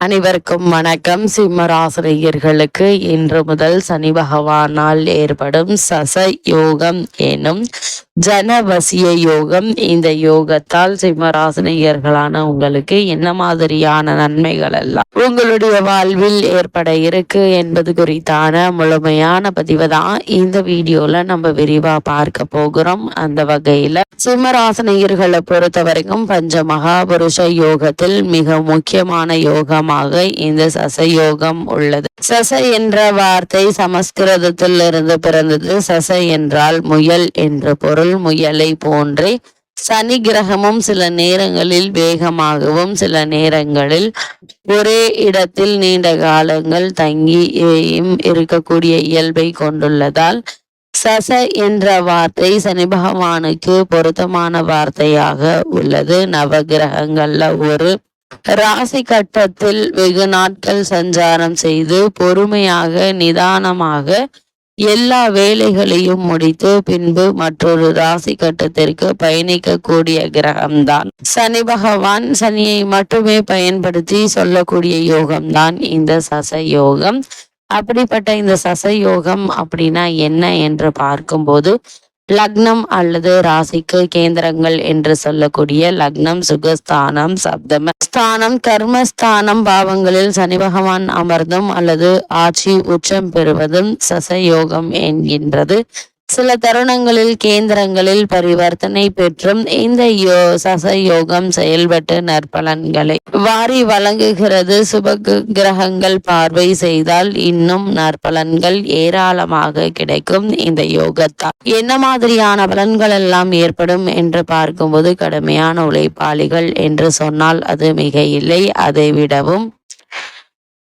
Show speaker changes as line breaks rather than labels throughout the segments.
அனைவருக்கும் வணக்கம். சிம்மராசிரியர்களுக்கு இன்று முதல் சனி பகவானால் ஏற்படும் சச யோகம் எனும் ஜனவசிய யோகம். இந்த யோகத்தால் சிம்மராசினியர்களான உங்களுக்கு என்ன மாதிரியான நன்மைகள் எல்லாம் உங்களுடைய வாழ்வில் ஏற்பட இருக்கு என்பது குறித்தான முழுமையான பதிவு தான் இந்த வீடியோல நம்ம விரிவா பார்க்க போகிறோம். அந்த வகையில சிம்மராசினியர்களை பொறுத்த வரைக்கும் பஞ்ச மகாபுருஷ யோகத்தில் மிக முக்கியமான யோகமாக இந்த சச யோகம் உள்ளது. சச என்ற வார்த்தை சமஸ்கிருதத்தில் இருந்து பிறந்தது. சச என்றால் முயல் என்று பொருள். முயலை போன்றே சனி கிரகமும் சில நேரங்களில் வேகமாகவும் சில நேரங்களில் ஒரே இடத்தில் நீண்ட காலங்கள் தங்கியும் இருக்கக்கூடிய இயல்பை கொண்டுள்ளதால் சச என்ற வார்த்தை சனி பகவானுக்கு பொருத்தமான வார்த்தையாக உள்ளது. நவகிரகங்கள்ல ஒரு ராசி கட்டத்தில் வெகு நாட்கள் சஞ்சாரம் செய்து பொறுமையாக நிதானமாக எல்லா வேலைகளையும் முடித்து பின்பு மற்றொரு ராசி கட்டத்திற்கு பயணிக்கக்கூடிய கிரகம்தான். சனி பகவான் சனியை மட்டுமே பயன்படுத்தி சொல்லக்கூடிய யோகம்தான் இந்த சச யோகம் அப்படிப்பட்ட இந்த சச யோகம் அப்படின்னா என்ன என்று பார்க்கும்போது லக்னம் அல்லது ராசிக்கு கேந்திரங்கள் என்று சொல்லக்கூடிய லக்னம் சுகஸ்தானம் சப்தம ஸ்தானம் கர்மஸ்தானம் பாவங்களில் சனி பகவான் அமர்ந்தும் அல்லது ஆட்சி உச்சம் பெறுவதும் சசயோகம் என்கின்றது. சில தருணங்களில் கேந்திரங்களில் பரிவர்த்தனை பெற்றும் இந்த யோ சச யோகம் செயல்பட்டு நற்பலன்களை வாரி வழங்குகிறது. சுப கிரகங்கள் பார்வை செய்தால் இன்னும் நற்பலன்கள் ஏராளமாக கிடைக்கும் இந்த யோகத்தால். என்ன மாதிரியான பலன்கள் எல்லாம் ஏற்படும் என்று பார்க்கும்போது கடுமையான உழைப்பாளிகள் என்று சொன்னால் அது மிக இல்லை அதை விடவும்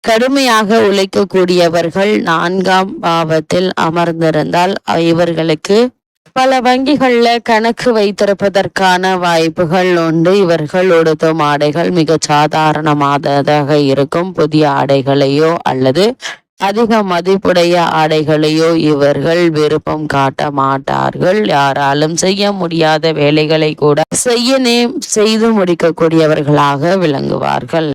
கடுமையாக உழைக்கக்கூடியவர்கள் நான்காம் பாவத்தில் அமர்ந்திருந்தால் இவர்களுக்கு பல வங்கிகள்ல கணக்கு வைத்திருப்பதற்கான வாய்ப்புகள் உண்டு. இவர்கள் உடுத்தும் ஆடைகள் மிக சாதாரணமானதாக இருக்கும். புதிய ஆடைகளையோ அல்லது அதிக மதிப்புடைய ஆடைகளையோ இவர்கள் விருப்பம் காட்ட மாட்டார்கள். யாராலும் செய்ய முடியாத வேலைகளை கூட செய்ய செய்து முடிக்கக்கூடியவர்களாக விளங்குவார்கள்.